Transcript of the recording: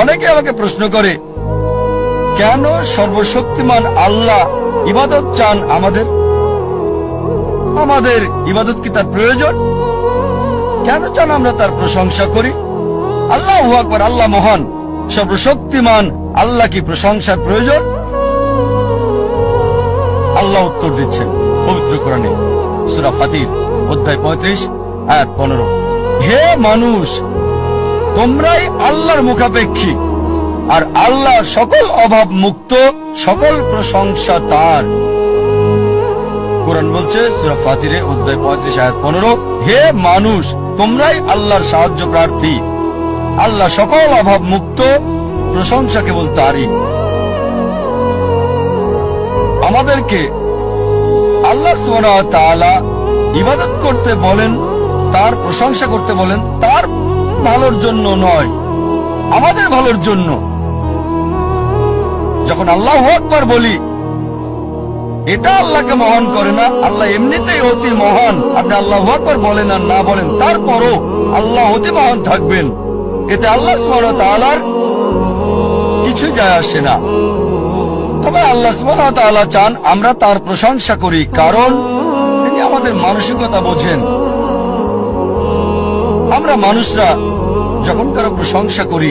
অনেকে আমাকে প্রশ্ন করে, কেন সর্বশক্তিমান আল্লাহ ইবাদত চান আমাদের? আমাদের ইবাদত কি তার প্রয়োজন? কেন চান আমরা তার প্রশংসা করি? আল্লাহ আকবর, আল্লাহ মহান। সর্বশক্তিমান আল্লাহ কি প্রশংসার প্রয়োজন? আল্লাহ উত্তর দিচ্ছেন পবিত্র কোরআনে, সুরা ফাতির, অধ্যায় পঁয়ত্রিশ, আয়াত পনেরো। হে মানুষ তোমরাই আল্লাহর মুখাপেক্ষী। আর আল্লাহ সকল অভাব মুক্ত, সকল প্রশংসা তার। কোরআন বলছে, সুরা অধ্যায় পঁয়ত্রিশ পনেরো, হে মানুষ, তোমরাই আল্লাহর সাহায্য প্রার্থী। আল্লাহ সকল অভাব মুক্ত, প্রশংসা কেবল তারই। আমাদেরকে আল্লাহ তাআলা ইবাদত করতে বলেন, তার প্রশংসা করতে বলেন, তার ভালোর জন্য নয়, আমাদের ভালোর জন্য। যখন আল্লাহ আকবার বলি, এটা আল্লাহকে মহান করে না, আল্লাহ এমনিতেই অতি মহান। আপনি আল্লাহ আকবার বলেন আর না বলেন, তারপরও আল্লাহ অতি মহান থাকবেন। এতে আল্লাহ তাআলার কিছু যায় আসে না। তবে আল্লাহ তাআলা চান আমরা তার প্রশংসা করি, কারণ তিনি আমাদের মানসিকতা বোঝেন। আমরা মানুষরা যখন কারও প্রশংসা করি